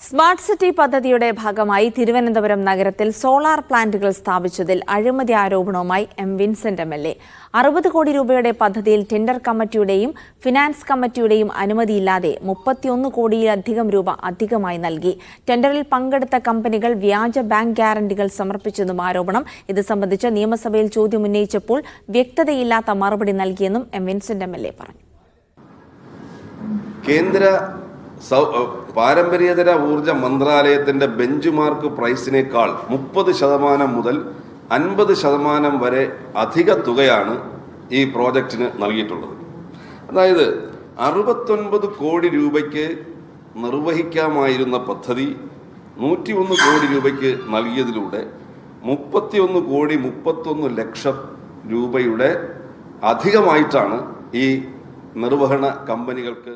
Smart city പദ്ധതിയുടെ ഭാഗമായി തിരുവനന്തപുരം നഗരത്തിൽ സോളാർ പ്ലാന്റുകൾ സ്ഥാപിച്ചതിൽ അഴിമതി ആരോപണവുമായി M Vincent M L A. അറുപത് കോടി രൂപയുടെ പദ്ധതിയിൽ ടെൻഡർ കമ്മിറ്റിയുടെയും ഫിനാൻസ് കമ്മിറ്റിയുടെയും അനുമതിയില്ലാതെ മുപ്പത്തിയൊന്ന് കോടിയിലധികം രൂപ അധികമായി നൽകി. ടെൻഡറിൽ പങ്കെടുത്ത കമ്പനികൾ വ്യാജ ബാങ്ക് ഗ്യാരണ്ടികൾ സമർപ്പിച്ചെന്നും ആരോപണം. ഇത് സംബന്ധിച്ച് നിയമസഭയിൽ ചോദ്യം ഉന്നയിച്ചപ്പോൾ വ്യക്തതയില്ലാത്ത മറുപടി നൽകിയെന്നും M Vincent M L A പറഞ്ഞു. കേന്ദ്ര സൗ പാരമ്പര്യേതര ഊർജ മന്ത്രാലയത്തിന്റെ ബെഞ്ച് മാർക്ക് പ്രൈസിനേക്കാൾ മുപ്പത് ശതമാനം മുതൽ അൻപത് ശതമാനം വരെ അധിക തുകയാണ് ഈ പ്രോജക്റ്റിന് നൽകിയിട്ടുള്ളത്. അതായത് അറുപത്തൊൻപത് കോടി രൂപയ്ക്ക് നിർവഹിക്കാമായിരുന്ന പദ്ധതി നൂറ്റിയൊന്ന് കോടി രൂപയ്ക്ക് നൽകിയതിലൂടെ മുപ്പത്തിയൊന്ന് കോടി മുപ്പത്തൊന്ന് ലക്ഷം രൂപയുടെ അധികമായിട്ടാണ് ഈ നിർവഹണ കമ്പനികൾക്ക്